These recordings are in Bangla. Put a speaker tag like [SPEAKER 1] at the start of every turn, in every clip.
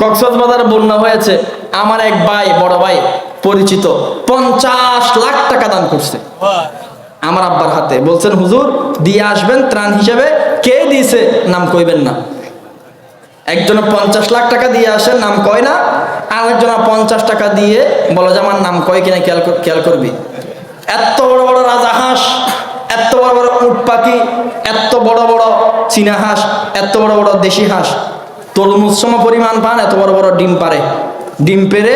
[SPEAKER 1] কক্সবাজার বন্যা হয়েছে। আমার এক ভাই, বড় ভাই, পরিচিত, পঞ্চাশ লাখ টাকা দান করছে। আমার আব্বার হাতে। বলছেন, হুজুর, দিয়ে আসবেন ত্রাণ হিসেবে। কে দিয়েছে? নাম কইবেন না। একজনে পঞ্চাশ লাখ টাকা দিয়ে আসে, নাম কয় না। আরেকজনে পঞ্চাশ টাকা দিয়ে বলো, যে আমার নাম কয় কিনা খেয়াল খেয়াল করবি। এত বড় বড় রাজা হাঁস, এত বড় বড় উট পাখি, এত বড় বড় চীনা হাঁস, এত বড় বড় দেশি হাঁস তরমুজ সম পরিমাণ পান, এত বড় বড় ডিম পারে। ডিম পেরে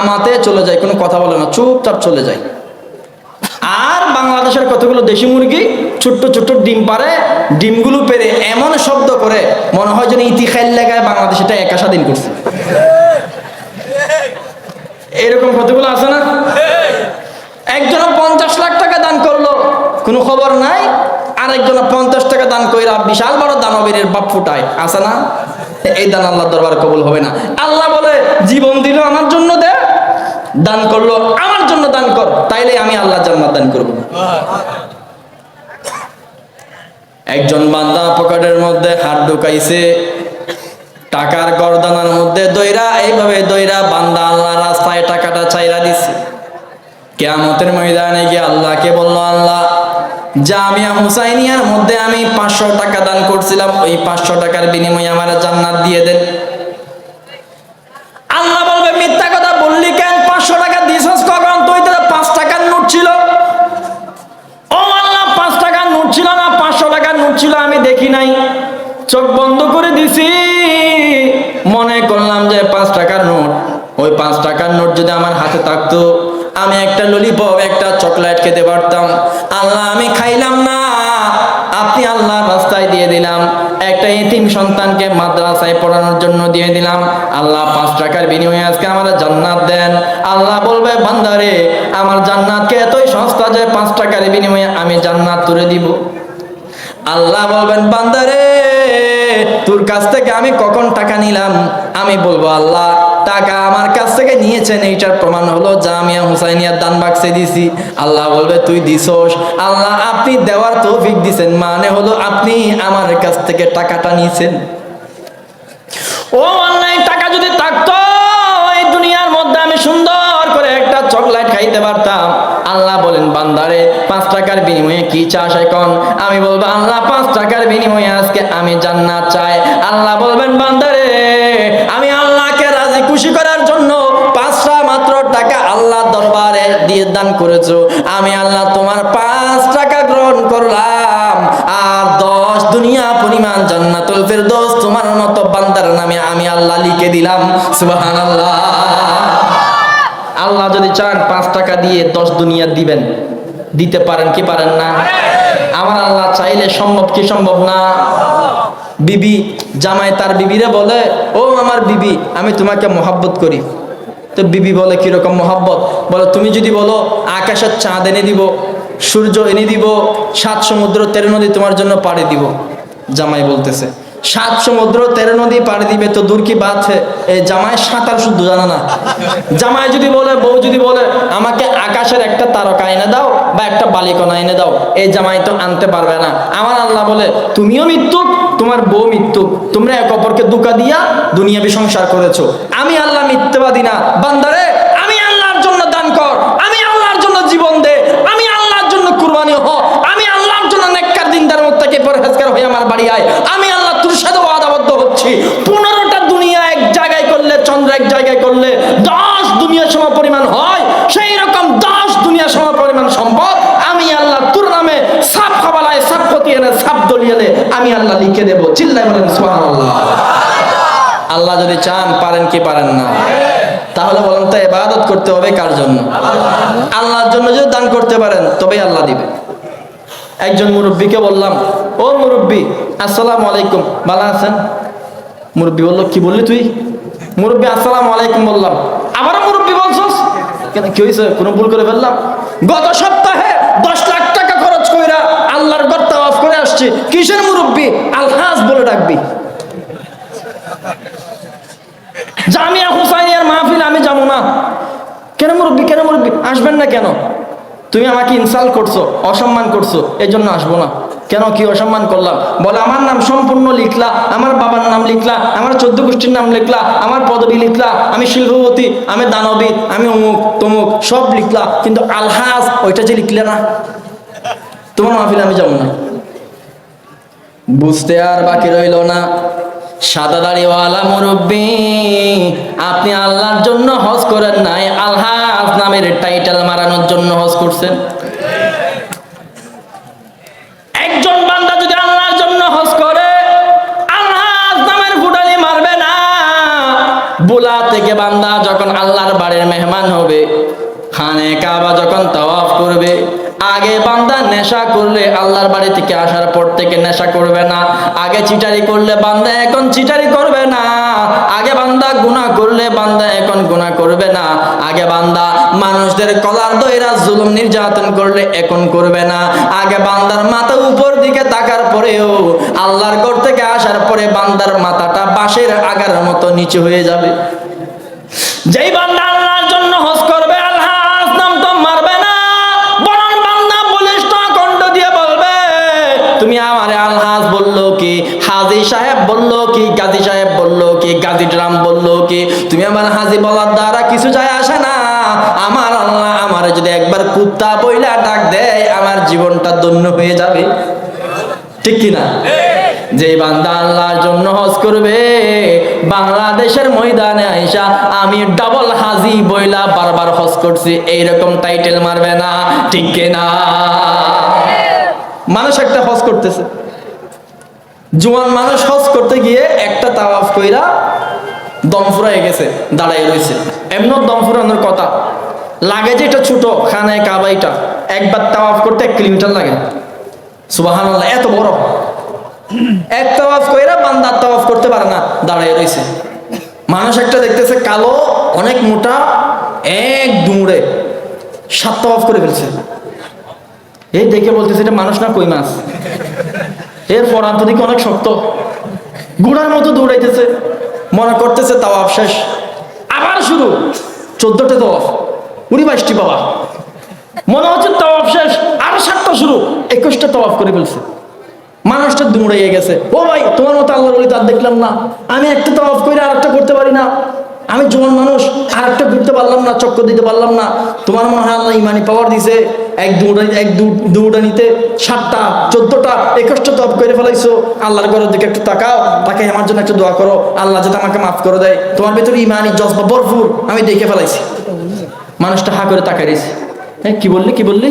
[SPEAKER 1] আমাতে চলে যায়, কোনো কথা বলে না, চুপচাপ চলে যায়। আর বাংলাদেশের কতগুলো দেশি মুরগি ছোট্ট ছোট্ট ডিম পারে, ডিমগুলো পেরে এমন শব্দ করে, মনে হয় যেন ইতি খাইল লাগায় বাংলাদেশ এটা একা স্বাধীন করছে। এরকম কতগুলো আছে না? একজন পঞ্চাশ লাখ টাকা দান করল, কোনো খবর নাই? আরেকজন পঞ্চাশ টাকা দান কইরা বিশাল বড় দানবীরের বাপ ফুটায়। আছে না? এই দান আল্লাহ দরবার কবুল হবে না। আল্লাহ বলে, জীবন দিল আমার জন্য দে, দান করল আমার জন্য দান কর, তাইলে আমি আল্লাহ জান্নাত দান করব। একজন বান্দা পকেটের মধ্যে হাত ঢুকাইছে, টাকার গরদানার মধ্যে দইরা, এইভাবে দইরা বান্দা আল্লাহ রাস্তায় টাকাটা চাইরা দিছে। কেয়ামতের ময়দানে গিয়ে আল্লাহকে বলল, আল্লাহ জামিয়া হুসাইনিয়ার মধ্যে আমি পাঁচশো টাকা দান করছিলাম, ওই পাঁচশো টাকার বিনিময়ে আমার জান্নাত দিয়ে দেন। আল্লাহ বলবে, মিথ্যা কথা বললি কেন? পাঁচশো টাকা দিছস কখন? তুই তো পাঁচ টাকার নোট ছিল। ও আল্লাহ, পাঁচ টাকার নোট ছিল না, পাঁচশো টাকার নোট ছিল, আমি দেখি নাই। চোখ বন্ধ করে দিছি। মনে করলাম যে পাঁচ টাকার নোট, ওই পাঁচ টাকার নোট যদি আমার হাতে থাকতো আমি একটা ললিপপ একটা চকলেট খেতে পারতাম। আল্লাহ, আমি খাইলাম না। আপনি আল্লাহ রাস্তায় দিয়ে দিলাম। একটা এতিম সন্তানকে মাদ্রাসায় পড়ানোর জন্য দিয়ে দিলাম। আল্লাহ পাঁচ টাকার বিনিময়ে আজকে আমার জান্নাত দেন। আল্লাহ বলবে, বান্দারে, আমার জান্নাতকে এতই সস্তা যে পাঁচ টাকার বিনিময়ে আমি জান্নাত তুলে দিব। আল্লাহ বলবেন, বান্দারে, তোর কাছ থেকে আমি কখন টাকা নিলাম? আমি বলব, আল্লাহ টাকা আমার কাছ থেকে নিয়েছেন, এইটার প্রমাণ হলো জামিয়া হুসাইনিয়ার দান বাক্সে দিছি। আল্লাহ বলবে, তুই দিছস? আল্লাহ, আপনি দেওয়ার তৌফিক দিছেন মানে হলো আপনি আমার কাছ থেকে টাকাটা নিয়েছেন। ও অনলাইন টাকা যদি থাকতো, এই দুনিয়ার মধ্যে আমি সুন্দর করে একটা চকলেট খাইতে পারতাম। আল্লাহ বলেন, বান্দারে, পাঁচ টাকার বিনিময়ে কি চাস এখন? আমি বলব, আল্লাহ, পাঁচ টাকার বিনিময়ে আজকে আমি জান্নাত চাই। আল্লাহ বলবেন, বান্দারে খুশি করার জন্য পাঁচটা মাত্র টাকা আল্লাহ দরবারে দিয়ে দান করেছ। আমি আল্লাহ তোমার পাঁচ টাকা গ্রহণ করলাম। আর দশ দুনিয়া পরিমাণ জান্নাতুল ফেরদৌস তোমার মতো বান্দার নামে আমি আল্লাহ লিখে দিলাম। সুবহানাল্লাহ। আল্লাহ যদি চান পাঁচ টাকা দিয়ে দশ দুনিয়া দিবেন, দিতে পারেন কি পারেন না? আমার আল্লাহ চাইলে সম্ভব কি সম্ভব না? বিবি, জামাই তার বিবিরে বলে, ও আমার বিবি, আমি তোমাকে মহাব্বত করি। তো বিবি বলে, কীরকম মহাব্বত? বলে, তুমি যদি বলো, আকাশের চাঁদ এনে দিব, সূর্য এনে দিব, সাত সমুদ্র তেরো নদী তোমার জন্য পাড়ে দিব। জামাই বলতেছে সাত সমুদ্র, তেরো নদী পাড়ি দিবে তো দূর কি বাদ জামাই সাঁতার শুদ্ধ জানা না। জামাই যদি বলে, বউ যদি বলে, আমাকে আকাশের একটা তারকা এনে দাও বা একটা বালিকণা এনে দাও, এই জামাই তো আনতে পারবে না। আমার আল্লাহ বলে, তুমিও মৃত্যুক, তোমার বউ মৃত্যুক। তোমরা এক অপরকে দুকা দিয়া দুনিয়াবি সংসার করেছ। আমি আল্লাহ মিথ্যাবাদী না। বান্দারে, আমি আল্লাহর জন্য দান কর। আমি আল্লাহর জন্য জীবন দে। আমি আল্লাহর জন্য কুরবানি হ। আমি আল্লাহর জন্য নেককার দিনদার মুত্তাকি পরহেজগার হয়ে আমার বাড়ি আয়। আমি ওয়াদাবদ্ধ পনেরোটা দুনিয়া এক জায়গায় করলে, চন্দ্র এক জায়গায় করলে দশ দুনিয়া সম পরিমাণ হয়। সেই রকম দশ দুনিয়া সম পরিমাণ সম্পদ আমি আল্লাহ তোর নামে সাপ খাবালায়, সাপ ক্ষতি এনে, সাপ দলিয়ালে আমি আল্লাহ লিখে দেবো। চিল্লাই বলেন, সুবহানাল্লাহ। আল্লাহ যদি চান, পারেন কি পারেন না? তাহলে বলেন তো, ইবাদত করতে হবে কার জন্য? আল্লাহর জন্য যদি দান করতে পারেন, তবেই আল্লাহ দিবে। একজন মুরব্বীকে বললাম, ও মুরব্বী, আসসালামু আলাইকুম, ভালো আছেন? মুরব্বী বলল, কি বললি তুই? মুরব্বী, আসসালাম আলাইকুম, বললাম। আবারও মুরব্বী বলছস? কেন, কি হয়েছে কোনো ভুল করে ফেললাম? গত সপ্তাহে দশ লাখ টাকা খরচ কইরা আল্লাহর গর্তা অফ করে আসছি। কিসের মুরব্বী? আলহাজ বলে ডাকবি। জামিয়া হুসাইনিয়ার মাহফিল আমি যাব না। কেন মুরব্বী কেন মুরব্বী? আসবেন না কেন? তুমি আমাকে ইনসাল্ট করছ, অসম্মান করছ এই জন্য আসব না। কেন কি অসম্মান করলাম? বলে, আমার নাম সম্পূর্ণ লিখলা, আমার বাবার নাম লিখলা, আমার চোদ্দ গোষ্ঠীর নাম লিখলা, আমার পদবি লিখলা, আমি শিল্পপতি, আমি দানবী, আমি অমুক, তমুক, সব লিখলা, কিন্তু আলহাজ ওইটা যে লিখলে না। তোমার মাহফিলে আমি যাব না। বুঝতে আর বাকি রইল না। সাদা দাড়িওয়ালা মুরব্বী, আপনি আল্লাহর জন্য হজ করেন নাই, আলহাজ নামের টাইটেল মারানোর জন্য হজ করছেন। একজন বান্দা যদি আল্লাহর জন্য হজ করে আল্লাহর নামের ফুটানি মারবে না। বুলা থেকে বান্দা যখন আল্লাহর বাড়ির মেহমান হবে, খানে কাবা যখন তাওয়াফ করবে আগে বান্দা নেশা করলে আল্লাহর বাড়ি থেকে আসার পর থেকে নেশা করবে না। আগে চিটারি করলে বান্দা এখন চিটারি করবে না। আগে বান্দা গুনাহ করলে বান্দা এখন গুনাহ করবে না। আগে বান্দা মানুষদের কলার দইরা জুলুম নির্যাতন করলে এখন করবে না। আগে বান্দার মাথা উপর দিকে তাকার পরেও আল্লাহর ঘর থেকে আসার পরে বান্দার মাথাটা বাঁশের আগার মতো নিচে হয়ে যাবে। যেই বান্দা আল্লাহর জন্য হজ হাজি সাহেব বলল কি গাজী সাহেব বলল কি গাজী ড্রাম বলল কি, তুমি আমার হাজি বলার দ্বারা কিছু যায় আসে না। আমার আল্লাহ আমার যদি একবার কুত্তা বইলা ডাক দেয়, আমার জীবনটা ধন্য হয়ে যাবে। ঠিক কিনা? যে বান্দা আল্লাহর জন্য হজ করবে, বাংলাদেশের ময়দানে আইসা আমি ডাবল হাজি বইলা বারবার হজ করছি, এইরকম টাইটেল মারবে না। ঠিক কিনা? মানুষ একটা হজ করতেছে। জোয়ান মানুষ হজ করতে গিয়ে একটা তাওয়াফ কইরা দম ফুরাই গেছে দাঁড়াই রয়েছে এমন দম ফুরানোর কথা, লাগে যে এটা ছোট, খানায় কাবাইটা একবার তাওয়াফ করতে এক কিলোমিটার লাগে। সুবাহান এত বড়। এক তাওয়াফ কইরা বান্দা তাওয়াফ করতে পারে না দাঁড়ায় রয়েছে মানুষ একটা দেখতেছে কালো, অনেক মোটা, এক দুমড়ে সাত তাওয়াফ করে ফেলছে। এই দেখে বলতেছে, এটা মানুষ না কই মাছ? এর পরান্ত দিকে অনেক শক্ত। গুড়ার মতো দৌড়াইতেছে, মনে করতেছে তাও শেষ। আবার শুরু, চোদ্দটা তাওয়াফ উনি বাইশটি বাবা মনে হচ্ছে তাওয়াফ শেষ, আরও সাতটা শুরু, একুশটা তাওয়াফ করে ফেলছে। মানুষটা দুমড়াইয়ে গেছে, ও ভাই, তোমার মতো আল্লাহ বলি তার দেখলাম না। আমি একটা তাওয়াফ করে আর একটা করতে পারি না। আমি জোয়ান মানুষ, আর একটা ঘুরতে পারলাম না, চক্কর দিতে পারলাম না। তোমার মনে হয় আল্লাহ ইমানি পাওয়ার দিছে? এক দৌড়া এক দৌড়া নিতে সাতটা, চোদ্দটা, একুশটা তপ করে ফেলাইছো। আল্লাহর ঘরের দিকে একটু তাকাও তাকে আমার জন্য একটু দোয়া করো। আল্লাহ যাতে আমাকে মাফ করে দেয়। তোমার ভেতরে ইমানি জজবা ভরপুর, আমি দেখে ফেলাইছি। মানুষটা হা করে তাকাই রয়েছে। হ্যাঁ কি বললি কি বললি?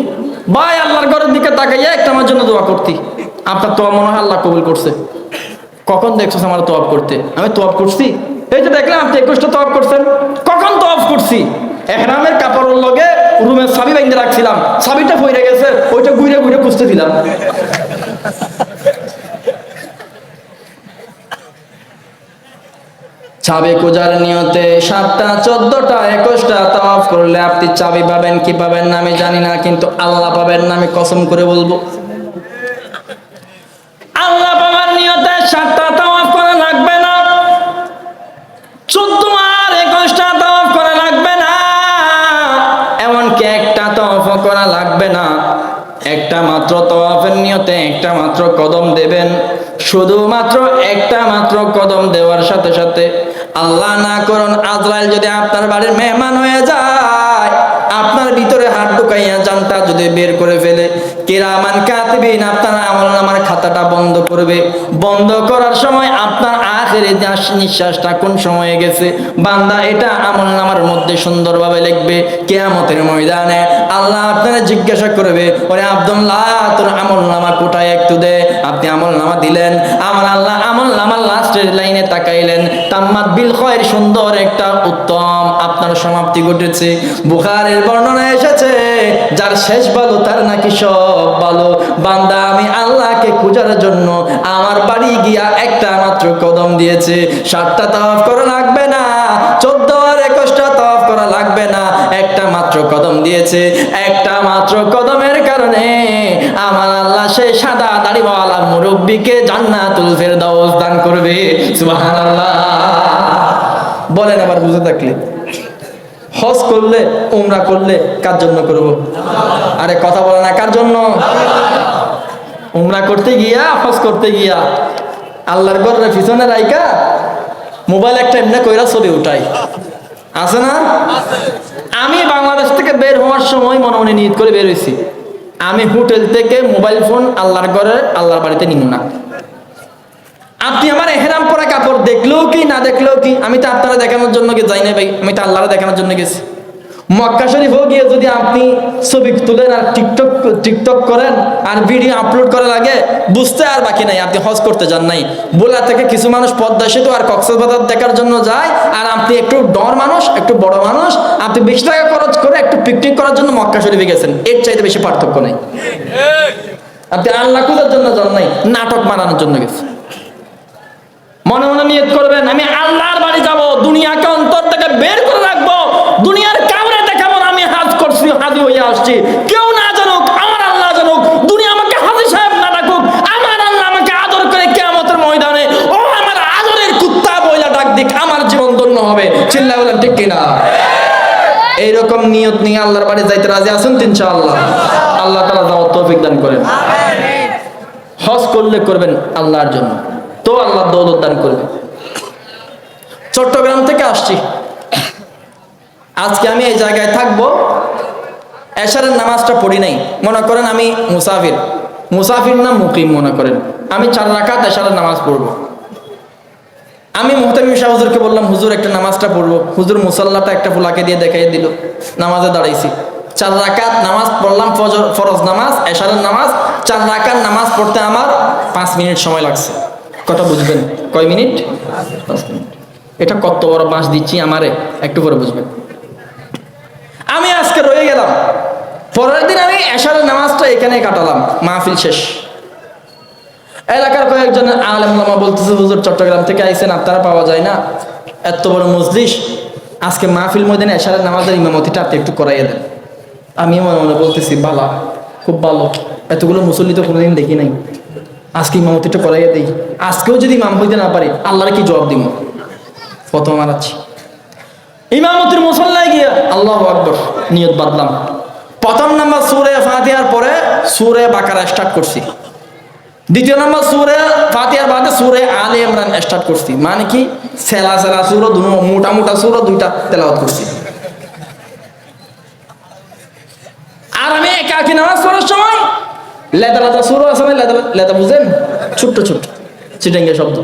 [SPEAKER 1] ভাই, আল্লাহর ঘরের দিকে তাকাইয়া একটা আমার জন্য দোয়া করতি। আপনার তোয়া মনে হয় আল্লাহ কবুল করছে। কখন দেখছ আমার তোয়াব করতে? আমি তোয়াব করছি। এই যে দেখলাম, আপনি একুশটা তোয়াব করছেন। কখন তোয়াব করছি? এহরামের কাপড়ের লগে রুমের চাবি বাইন্দে রাখছিলাম। চাবিটা ফইরে গেছে, ওইটা ঘুরে ঘুরে খুঁজতে দিলাম। চাবি খোঁজার নিয়তে সাতটা, চোদ্দটা, একুশটা তাওয়াফ করলে আপনি চাবি পাবেন, কি পাবেন না আমি জানি না, কিন্তু আল্লাহ পাবেন না, আমি কসম করে বলব। তওয়াফের নিয়তে একটা মাত্র কদম দেবেন। শুধুমাত্র একটা মাত্র কদম দেওয়ার সাথে সাথে আল্লাহ না করুন আজরাইল যদি আপনার বাড়ির মেহমান হয়ে যায়। আপনার ভিতরে হাত ঢুকাইয়া জানটা যদি বের করে ফেলে, কেরামান কাতবিন, আপনার আমল নামার খাতাটা বন্ধ করবে। বন্ধ করার সময় আপনার আখের নিঃশ্বাসটা কোন সময়ে গেছে? বান্দা, এটা আমল নামার মধ্যে সুন্দরভাবে লিখবে, কেয়ামতের ময়দানে। আল্লাহ আপনারা জিজ্ঞাসা করবে, ওরে আব্দুল্লাহ, তোর আমল নামা কোটায় একটু দে। আপনি আমল নামা দিলেন। আমার আল্লাহ আমল নামার লাস্টের লাইনে তাকাইলেন। তাম্মাদ বিল খয়ের সুন্দর একটা উত্তম আপনার সমাপ্তি ঘটেছে। বুখারের বর্ণনা এসেছে, যার শেষ ভালো, তার নাকি সব ভালো। বান্দা, আমি আল্লাহকে খোঁজার জন্য আমার বাড়ি গিয়া একটা মাত্র কদম দিয়েছে। সাতটা তাওয়াফ করা লাগবে না, চোদ্দ আর একুশটা তাওয়াফ করা লাগবে না। একটা মাত্র কদম দিয়েছে, একটা মাত্র কদমের কারণে আমার আল্লাহ সেই সাদা দাড়িওয়ালা মুরব্বীকে জান্নাতুল ফেরদাউস দান করবে। সুবহানাল্লাহ। বলেন আবার বুঝে থাকলে। হজ করলে, উমরা করলে কার জন্য করব? আরে কথা বলে না, কার জন্য? উমরা করতে গিয়া, হজ করতে গিয়া, আল্লাহর ঘরের পিছনে রাইকা মোবাইল একটা এমনি কইরা ছবি উঠাই। আছে না? আমি বাংলাদেশ থেকে বের হওয়ার সময় মনে মনে নিয়ত করে বের হয়েছি আমি হোটেল থেকে মোবাইল ফোন আল্লাহর ঘরে, আল্লাহর বাড়িতে নিব না। আপনি আমার এহেরাম পরা কাপড় দেখলেও কি, না দেখলেও কি? আমি তো আপনারা দেখানোর জন্য যাই না ভাই? আমি তো আল্লাহরা দেখানোর জন্য গেছি। মক্কা শরীফও গিয়ে যদি আপনি ছবি তুলেন আর টিকটক টিকটক করেন আর ভিডিও আপলোড করা লাগে বুঝতে আর বাকি নাই, আপনি হজ করতে যান নাই। বোলা থেকে কিছু মানুষ পদ্মা সেতু আর কক্সবাজার দেখার জন্য যায় আর আপনি একটু ডর মানুষ, একটু বড় মানুষ, আপনি বেশি টাকা খরচ করে একটু পিকনিক করার জন্য মক্কা শরীফে গেছেন। এর চাইতে বেশি পার্থক্য নেই। আপনি আল্লাহ খুঁজার জন্য যান নাই, নাটক বানানোর জন্য গেছেন। মনে মনে নিয়ত করবেন আমি আল্লাহর বাড়ি যাব দুনিয়াকে অন্তর থেকে বের করে রাখব দুনিয়ার কামড়ে দেখাবো আমি হাজ করছি হাজি হইয়া আসছি। কেউ না জানুক আমার আল্লাহ জানুক দুনিয়া আমাকে হাজি সাহেব না ডাকুক আমার আল্লাহ আমাকে আদর করে কেয়ামতের ময়দানে ও আমার আদরের কুত্তা বইলা ডাক দিক আমার জীবন ধন্য হবে। চিল্লা বলেন ঠিক কিনা? এইরকম নিয়ত নিয়ে আল্লাহর বাড়ি যাইতে রাজি আছেন ইনশাআল্লাহ? আল্লাহ তালা যাওয়ার তৌফিক দান করেন। হজ করলে করবেন আল্লাহর জন্য। তো আল্লাহ দৌলত দান করবে। চট্টগ্রাম থেকে আসছি। আজকে আমি এই জায়গায় থাকব। এশারের নামাজটা পড়ি নাই। মনে করেন আমি মুসাফির। মুসাফির না মুকিম মনে করেন। আমি চার রাকাত এশারের নামাজ পড়ব। আমি মোহতামিম শাহ হুজুরকে বললাম, হুজুর, একটা নামাজটা পড়ব। হুজুর মুসাল্লাটা একটা ফুলাকে দিয়ে দেখাই দিল। নামাজে দাঁড়াইছি। চার রাকাত নামাজ পড়লাম, ফজর, ফরজ নামাজ, এশারের নামাজ। চার রাকাত নামাজ পড়তে আমার পাঁচ মিনিট সময় লাগছে। কথা বুঝবেন। কয় মিনিট? পাঁচ মিনিট। এটা কত বড় বাঁশ দিচ্ছি আমারে? একটু করে বুঝবেন। আমি আজকে রয়ে গেলাম। পরের দিন আমি এশারের নামাজটা এখানে কাটালাম। মাহফিল শেষ। এলাকার কয়েকজন আলেম লামা বলতেছে, হুজুর, চট্টগ্রাম থেকে আইসেন আপনারা পাওয়া যায় না। এত বড় মজলিস। আজকে মাহফিল ময়দানে এশারের নামাজের ইমামতিটা আপনি একটু করাইয়ে দেন। আমি মনে মনে বলতেছি, বালা, খুব ভালো। এতগুলো মুসল্লি তো কোনোদিন দেখি নাই। আজকে ইমামতিটা করাইয়ে দিই। আজকেও যদি ইমাম হইতে না পারি, আল্লাহর কি জবাব দিব প্রথম মারাচ্ছি ইমামতির মুসল্লায় গিয়া আল্লাহ আকবর, নিয়ত বাদলাম প্রথম নাম্বার সুরে ফাতিহার পরে সুরে বাকারা স্টার্ট করছি। দ্বিতীয় নাম্বার সুরে ফাতিহার বাদে সুরে আলে ইমরান স্টার্ট করছি। মানে কি? সেলা সেলা সুর, দুনো মোটা মোটা সুর, দুইটা তেলাওয়াত করছি। আর আমি পড়ার সময় লেদা লেদা সুর আছে না, লেদা লেদা বুঝেন? ছোট্ট ছোট্ট। চিটেঙ্গে শব্দ।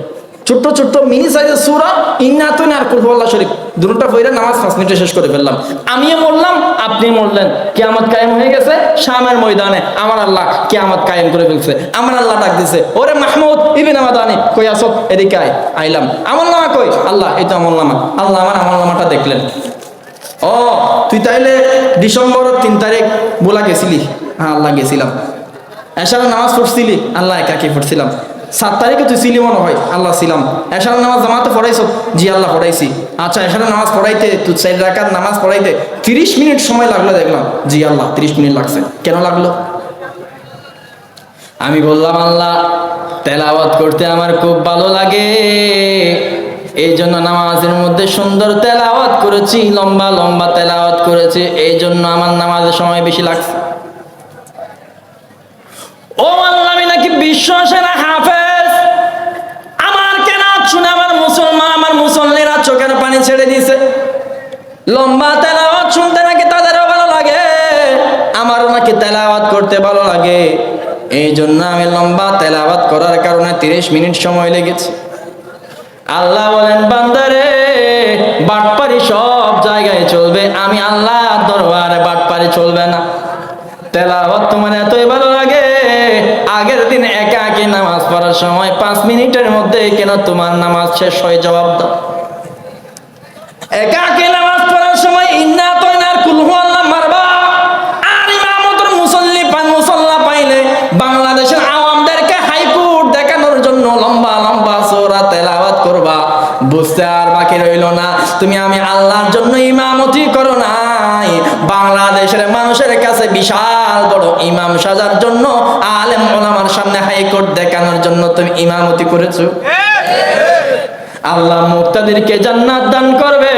[SPEAKER 1] ছোট্ট ছোট্ট, মিনি সাইজের সুরা, ইন্না তুই আর কুলহুল্লাহ শরীফ দুটোটা বইরা নামাজ পাঁচ মিনিটে শেষ করে ফেললাম। আমিও মরলাম আপনি মরলেন। কেয়ামত কায়েম হয়ে গেছে, শামের ময়দানে। আমার আল্লাহ কেয়ামত কায়েম করে ফেলছে। আমার আল্লাহ ডাক দিছে, ওরে মাহমুদ ইবিন আমাদানি কই আসো এদিকে আয়, আইলাম। আমল নামা কই? আল্লাহ, এই তো আমল নামা। আল্লাহ আমার আমল নামাটা দেখলেন। ও, তুই তাইলে ডিসেম্বর তিন তারিখ বলা গেছিলি? হ্যাঁ আল্লাহ গেছিলাম। এসার নামাজ পড়ছিলি? আল্লাহ একাকে পড়ছিলাম? সাত তারিখে তুই ছিলি মনে হয়? আল্লাহ ছিলাম। এসার নামাজ জামাতে পড়াইছ? জি, আল্লাহ পড়াইছি। আচ্ছা এসার নামাজ পড়াইতে, তুই চার রাকাত নামাজ পড়াইতে তিরিশ মিনিট সময় লাগল দেখলাম। জি, আল্লাহ, তিরিশ মিনিট লাগছে। কেন লাগল? আমি বললাম, আল্লাহ, তেলাওয়াত করতে আমার খুব ভালো লাগে। এই জন্য নামাজের মধ্যে সুন্দর তেলাওয়াত করেছি, লম্বা লম্বা তেলাওয়াত করেছি। এই জন্য আমার নামাজের সময় বেশি লাগছে। ও আল্লাহ নাকি হাফেজ? পানি ছেড়ে লম্বা লাগে? এই জন্য আমি লম্বা করার কারণে তিরিশ মিনিট সময় লেগেছে। আল্লাহ বলেন, বান্দারে সব জায়গায় চলবে। আমি আল্লাহ দরবারে বাটপারি চলবে না। তেলাওয়াত তোমার এতই ভালো আগের দিন একা একি নামাজ পড়ার সময় পাঁচ মিনিটের মধ্যে কেন তোমার নামাজ শেষ হয়ে জবাব দাও। একা একি নামাজ পড়ার সময় ইন্না তৈনার কুলহু আল্লাহ মারবা। আর ইমামতের মুসল্লি পান মুসল্লা পাইলে বাংলাদেশের আওয়ামদেরকে হাইকোর্ট দেখানোর জন্য লম্বা লম্বা সোরা তেলাওয়াত করবা। বুঝতে আর বাকি রইল না। তুমি আমি আল্লাহর জন্য নাই বাংলাদেশের মানুষের কাছে বিশাল বড় ইমাম সাজার জন্য আলেম ওলামার সামনে হাইকোর্ট দেখানোর জন্য তুমি ইমামতি করেছ? আল্লাহ মুক্তাদেরকে জান্নাত দান করবে।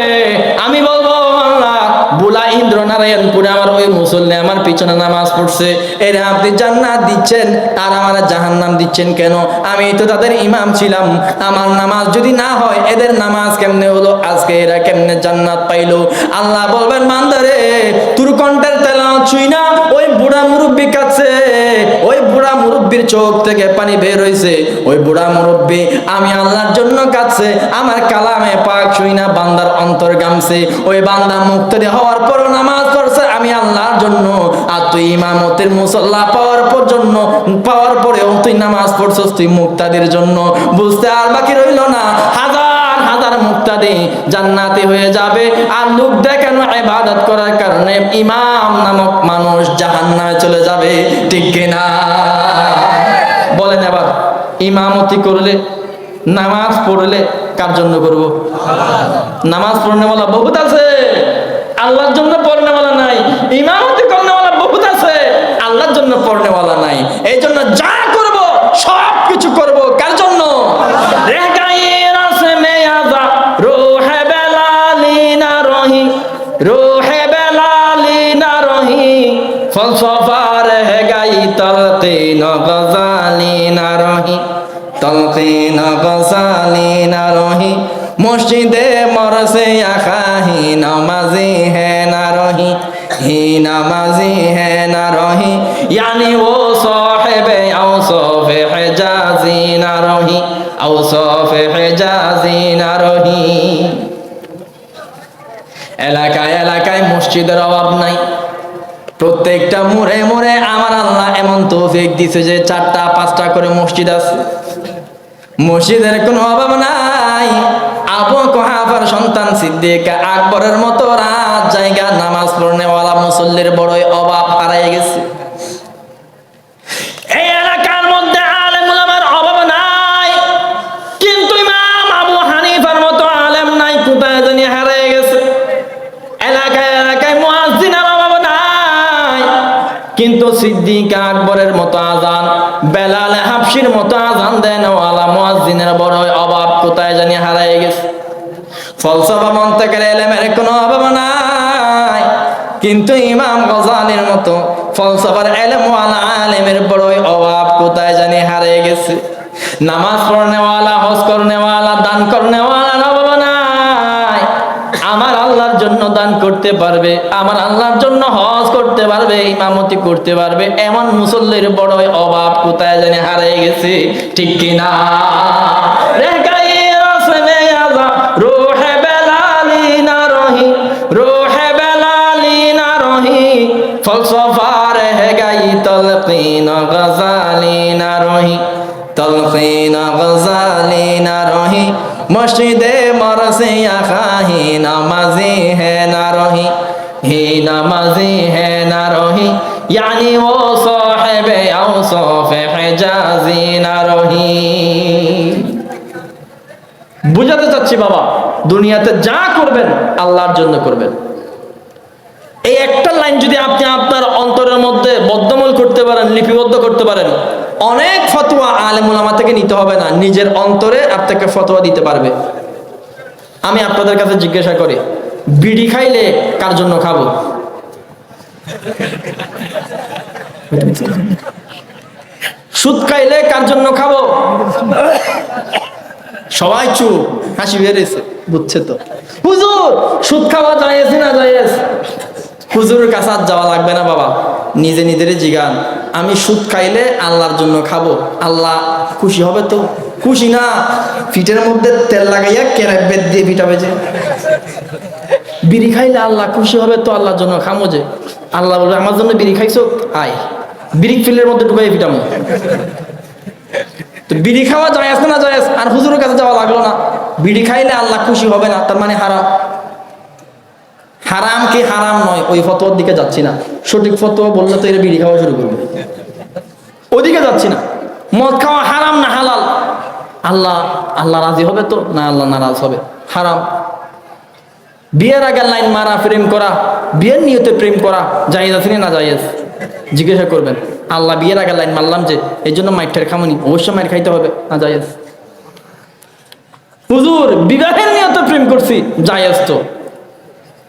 [SPEAKER 1] আমি বলব, আল্লাহ, বুলা ইন্দ্র না হারাইয়েন পুরে আমার ওই মুসল্লি আমার পিছনে নামাজ পড়ছে। এরা আপনি জান্নাত দিচ্ছেন আর আমার জাহান্নাম দিচ্ছেন কেন? আমি তো তাদের ইমাম ছিলাম। আমার নামাজ যদি না হয়, এদের নামাজ কেমনে হলো? আজকে এরা কেমনে জান্নাত পাইলো? আল্লাহ বলবেন মান্দারে ছুই না, ওই বুড়া মুরব্বী কাছে ওই বুড়া মুরব্বীর চোখ থেকে পানি বের হইছে, ওই বুড়া মুরব্বী, আমি আল্লাহর জন্য কাছে আমার কালামে পাক ছুই না, বান্দার অন্তর গামছে। ওই বান্দা মুক্তি হওয়ার পর নামাজ পড়ছে, আমি আল্লাহর জন্য, আর তুই ইমামতের মুসল্লা পাওয়ার পর জন্য, পাওয়ার পরেও তুই নামাজ পড়ছস, তুই মুক্তাদের জন্য। বুঝতে আর বাকি রইল না। হাজার হাজার মুক্তাদি জান্নাতি হয়ে যাবে। আর লোক দেখানো ইবাদত করার কারণে ইমাম নামক মানুষ জাহান্নামে চলে যাবে? ঠিক কিনা? বলেন এবার, ইমামতি করলে, নামাজ পড়লে কার জন্য করব নামাজ পড়নেওয়ালা বহুত আছে। আল্লাহর জন্য পড়নেওয়ালা নাই। ইমামতি করনেওয়ালা বহুত আছে। আল্লাহর জন্য পড়নেওয়ালা নাই। এই জন্য যা করব সব কিছু করব। তলকিন গজালিন আরোহী তলকিন মসজিদে মরসে আখাহি হে নারহি হি হে নারহি ইয়ানি ও সাহেবে আউসফে হেজাজি নারহি আউসফে হেজাজি নারহি এলাকায় এলাকায় মসজিদের অভাব নাই। প্রত্যেকটা মোড়ে মোড়ে আমার আল্লাহ এমন তৌফিক দিছে যে চারটা, পাঁচটা করে মসজিদ আছে। মসজিদের কোনো অভাব নাই। আবু কোহাফার সন্তান সিদ্দিক আকবরের মতো রাত জায়গা নামাজ পড়নেওয়ালা মুসল্লির বড়ই অভাব হারাই গেছে। সিদ্দিক আকবরের মতো আজান, বেলাল হাফসির মতো আজান দেন মুয়াজ্জিনের বড় অভাব, কোথায় জানি হারিয়ে গেছে। ফলসফা এলেমের কোনো অভাব নাই, কিন্তু ইমাম গজালির মতো ফলসফার এলেম ওয়ালা আলেমের বড়ই অভাব, কোথায় জানি হারিয়ে গেছে। নামাজ পড়নেওয়ালা, হজ করনেওয়ালা, দান করনেওয়ালা জন্য দান করতে পারবে, আমার আল্লাহর জন্য হজ করতে পারবে, ইমামতি করতে পারবে, এমন মুসল্লির বড়ই অভাব কোথায় জানি হারিয়ে গেছে, ঠিক কিনা? রহি, তলকিন গজালি না রহি মসজিদে মরসে আখাহি নামাজি হে না রহি হি নামাজি হে না রহি ও সাহেবে আও সফে حجازی نہ রহি বুঝাতে চাচ্ছি বাবা, দুনিয়াতে যা করবেন, আল্লাহর জন্য করবেন। এই একটা লাইন যদি আপনি আপনার অন্তরের মধ্যে বদ্ধমূল করতে পারেন, লিপিবদ্ধ করতে পারেন অনেক ফতোয়া আলেমুলামা থেকে নিতে হবে না। নিজের অন্তরে আপনাকে ফতোয়া দিতে পারবে। আমি আপনাদের কাছে জিজ্ঞাসা করি, বিড়ি খাইলে কার জন্য খাব? সুদ খাইলে কার জন্য খাব? সবাই চুপ, হাসি বেড়েছে বুঝছে তো। হুজুর, সুদ খাওয়া যাইছে না যাইস হুজুরের কাছে আর যাওয়া লাগবে না বাবা। নিজে নিজের জিগান। আমি সুদ খাইলে আল্লাহর জন্য খাব। আল্লাহ খুশি হবে তো? খুশি না? ফিটের মধ্যে তেল লাগাইয়া কেরাই বেদ দিয়ে পিটাবে যে বিড়ি খাইলে আল্লাহ খুশি হবে তো? আল্লাহর জন্য খামো যে। আল্লাহ বলবে, আমার জন্য বিড়ি খাইছো? আয়। বিড়ি ফিলের মধ্যে ঢুকাই পিটামো তো বিড়ি খাওয়া যায় না যায় আর হুজুরের কাছে যাওয়া লাগল না। বিড়ি খাইলে আল্লাহ খুশি হবে না? তার মানে হারাম। হারাম কি হারাম নয়, ওই ফতোয়ার দিকে যাচ্ছি না। সঠিক ফতোয়া বললে তো এরা বিড়ি খাওয়া শুরু করবে। ওদিকে যাচ্ছি না। মদ খাওয়া হারাম না হালাল? আল্লাহ আল্লাহ রাজি হবে তো? না, আল্লাহ নারাজ হবে। হারাম। বিয়ের আগে লাইন মারা, প্রেম করা, বিয়ের নিয়তে প্রেম করা, জায়েজ আছে না জায়েজ? জিজ্ঞাসা করবেন। আল্লাহ বিয়ের আগে লাইন মারলাম যে এই জন্য মাইটের খামনি, অবশ্যই মাইর খাইতে হবে, না জায়েজ? হুজুর, বিবাহের নিয়তে প্রেম করছি, জায়েজ তো।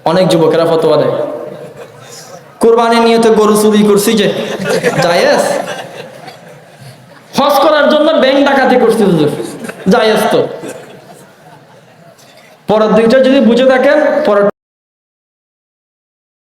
[SPEAKER 1] অনেক যুবকেরা ফতোয়া দেয়। কোরবানি নিয়ে তো গরু চুরি করছি যে, জায়েজ? হজ করার জন্য ব্যাংক ডাকাতি করছি হুজুর, জায়েজ তো। পরের দিকটা যদি বুঝে থাকেন, পরের